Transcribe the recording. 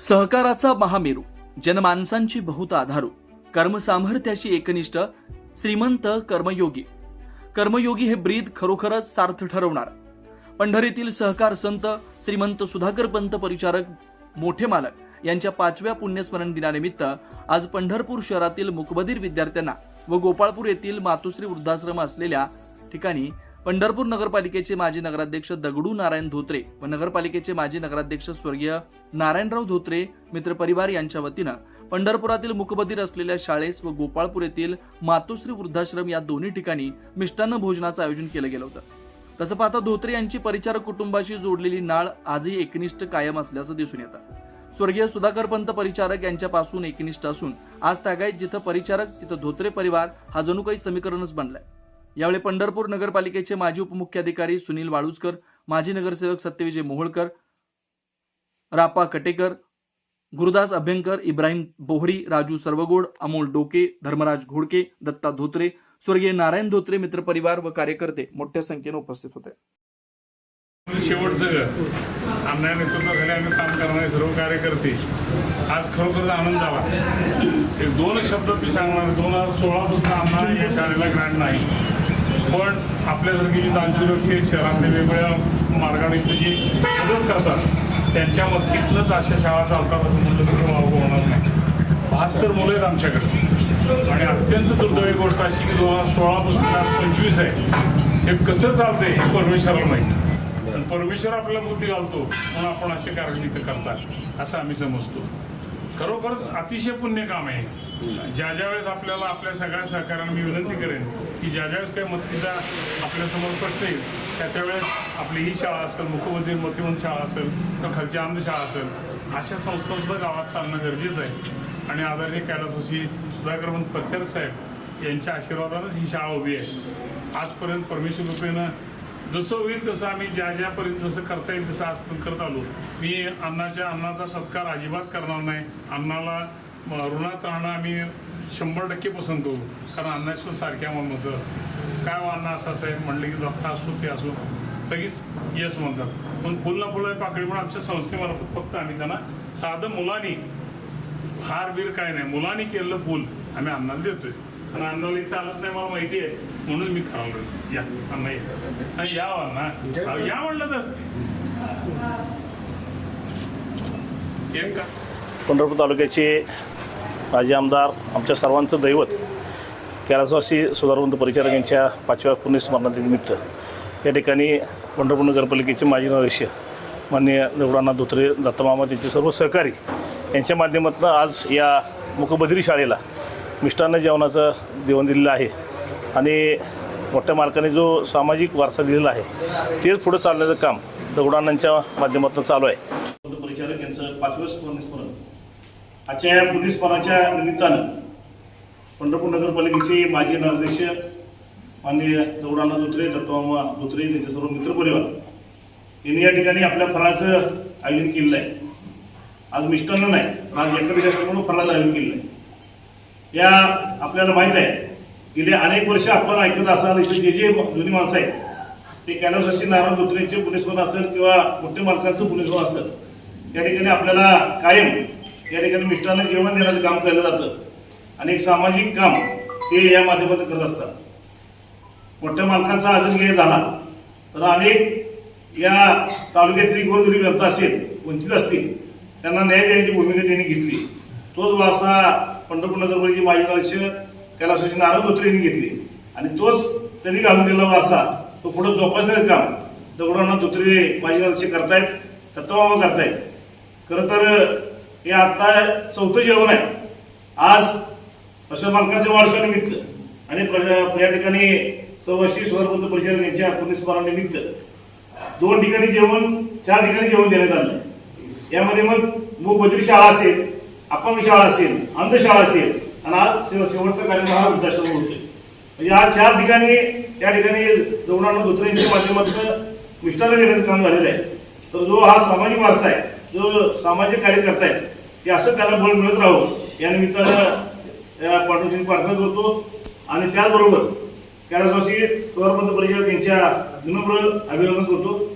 सहकाराचा महामेरू जनमानसांची बहुत आधारू कर्मसामर्थ्याची एकनिष्ठ श्रीमंत कर्मयोगी. कर्मयोगी हे ब्रीद खरोखरच सार्थ ठरवणार. पंढरीतील सहकार संत श्रीमंत सुधाकर पंत परिचारक मोठे मालक यांच्या पाचव्या पुण्यस्मरण दिनानिमित्त आज पंढरपूर शहरातील मुकबधीर विद्यार्थ्यांना व गोपाळपूर येथील मातुश्री वृद्धाश्रम असलेल्या ठिकाणी पंढरपूर नगरपालिकेचे माजी नगराध्यक्ष दगडू नारायण धोत्रे व नगरपालिकेचे माजी नगराध्यक्ष स्वर्गीय नारायणराव धोत्रे मित्रपरिवार यांच्या वतीनं पंढरपुरातील मुकबधीर असलेल्या शाळेस व गोपाळपूर येथील मातोश्री वृद्धाश्रम या दोन्ही ठिकाणी मिष्टान्न भोजनाचं आयोजन केलं गेलं होतं. तसं पाहता धोत्रे यांची परिचारक कुटुंबाशी जोडलेली नाळ आजही एकनिष्ठ कायम असल्याचं दिसून येतं. स्वर्गीय सुधाकर पंत परिचारक यांच्यापासून एकनिष्ठ असून आज तागायत जिथं परिचारक तिथं धोत्रे परिवार हा जणू काही समीकरणच बनलाय. यावेळी पंढरपूर नगरपालिकेचे माजी उपमुख्याधिकारी सुनील वाळुजकर माजी नगरसेवक सत्यविजय मोहोळकर रापा कटेकर गुरुदास अभ्यंकर इब्राहिम बोहरी राजू सर्वगोड अमोल डोके धर्मराज घोडके दत्ता धोत्रे स्वर्गीय नारायण धोत्रे मित्रपरिवार व कार्यकर्ते मोठ्या संख्येने उपस्थित होते. शेवटचं आमच्या नेतृत्वाखाली आम्ही काम करणारे सर्व कार्यकर्ते आज खरोखर आनंद झाला. एक दोन शब्द मी सांगणार दोन हजार सोळापासून आम्हाला या शाळेला ग्रँड नाही. पण आपल्यासारखी जी दानशूर व्यक्ती आहेत, शहरातले वेगवेगळ्या मार्गाने जी मदत करतात त्यांच्या मदतीतनंच अशा शाळा चालतात असं म्हणलं तर वावगं होणार नाही. बहात्तर मुलं आहेत आमच्याकडे. आणि अत्यंत दुर्दैवी गोष्ट अशी की दोन हजार सोळापासून आज पंचवीस आहे. हे कसं चालतंय हे परमेश्वराला माहिती. पण परमेश्वर आपल्याला बुद्धी घालतो म्हणून आपण असे कारण इथं करतात असं आम्ही समजतो. खरोखरच अतिशय पुण्य काम आहे. ज्या ज्या वेळेस आपल्याला आपल्या सगळ्या सहकाऱ्यांना मी विनंती करेन की ज्या ज्या वेळेस काही मत्तीचा आपल्यासमोर प्रश्न येईल त्या त्यावेळेस आपली ही शाळा असेल मुखमंत्री मतिमंत शाळा असेल किंवा खालची आमद शाळा असेल अशा संस्थांसुद्धा गावात चालणं गरजेचं आहे. आणि आदरणीय कैलासोशी सुधाकरमंत प्रचारक साहेब यांच्या आशीर्वादानंच ही शाळा उभी आहे. आजपर्यंत परमेश्वर कृपेनं जसं होईल तसं आम्ही ज्या ज्यापर्यंत जसं करता येईल तसं आजपर्यंत करत आलो. मी अन्नाच्या अन्नाचा सत्कार अजिबात करणार नाही. अन्नाला ऋणात राहणं आम्ही शंभर टक्के पसंत करू. कारण अन्नाशिवाय सारख्या आम्हाला मदत असते. काय हो अन्न असं असं आहे? म्हणलं की रक्त असो ते असो. लगेच यस म्हणतात. पण फुल ना फुलं पाकळी म्हणून आमच्या संस्थेमार्फत फक्त आम्ही त्यांना साधं मुलांनी हार बीर काय नाही. मुलांनी केलेलं फुल आम्ही अन्नाला देतोय. आणि अन्नाला चालत नाही मला माहिती आहे. म्हणून मी ठरवलं या अण्णा या. या अण्णा. या म्हणलं तर. का? पंढरपूर तालुक्याचे माजी आमदार आमच्या सर्वांचं दैवत कैलासवासी सुधारवंत परिचारक यांच्या पाचव्या पुण्यस्मरणानिमित्त या ठिकाणी पंढरपूर नगरपालिकेचे माजी नगराध्यक्ष माननीय देवडाना धोत्रे दत्तमामा त्यांचे सर्व सहकारी यांच्या माध्यमातून आज या मुकबधिरी शाळेला मिष्टान्न जेवणाचं जेवण दिलेलं आहे. आणि मोठ्या मालकाने जो सामाजिक वारसा दिलेला आहे तेच पुढं चालण्याचं काम दगडांच्या माध्यमातून चालू आहे. परिचारक यांचं पाचवं स्मरण आजच्या या पुण्यस्मरणाच्या निमित्तानं पंढरपूर नगरपालिकेचे माजी नगराध्यक्ष माननीय दौडाना धोत्रे दत्तमामा धोत्रे त्यांचे सर्व मित्रपरिवार यांनी या ठिकाणी आपल्या फळाचं आयोजन केलेलं आहे. आज मिष्टान्न नाही आज एकादशी असल्यामुळे फळाचं आयोजन केलेलं आहे. या आपल्याला माहीत आहे. गेले अनेक वर्ष आपण ऐकत असाल इथे जे जे जुनी माणसं आहेत ते कैलासवासी नारायण धोत्रेंचे पुणेस्मरण असेल किंवा मोठ्या मालकांचं पुणेस्मरण असेल या ठिकाणी आपल्याला कायम या ठिकाणी मिस्टरांना जेवण देण्याचं काम केलं जातं. आणि एक सामाजिक काम ते या माध्यमातून करत असतात. मोठ्या मालकांचा आदेश घे झाला तर अनेक या तालुक्यातली गोरगरीब जनता असेल वंचित असतील त्यांना न्याय देण्याची भूमिका त्यांनी घेतली. तोच वारसा पंढरपूर नगरपालिकेचे माजी अध्यक्ष कैलासवासी नारायण धोत्रे यांनी घेतली. आणि तोच त्यांनी घालून दिलेला वारसा तो पुढे जोपासण्याचं काम दगडांना धोत्रे माजी अध्यक्ष करतायत दत्तमामा करतायत. खरं तर हे आत्ता चौथं जेवण आहे. आज अशा मालकाच्या आणि प्रजा- या ठिकाणी सव्वाशे स्वरबंध परिचारक यांच्या पुण्यस्मरणानिमित्त दोन ठिकाणी जेवण चार ठिकाणी जेवण देण्यात आलं. यामध्ये मग मूक बद्री शाळा असेल अपंग शाळा असेल अंधशाळा असेल आणि आज शेव- शेवटचा कार्यक्रम हा वृद्धाश्रम होतोय म्हणजे आज चार ठिकाणी या ठिकाणी दोघांना धोत्रे माध्यमातून मिष्टान्न देण्याचं काम झालेलं आहे. तर जो हा सामाजिक वारसा आहे जो सामाजिक कार्यकर्ता आहे ते असं त्याला बळ मिळत राहू या निमित्तानं या पाठवून प्रार्थना करतो. आणि त्याचबरोबर कैलासवासी स्वरबंध परिषद यांच्या विनम्र अभिनंदन करतो.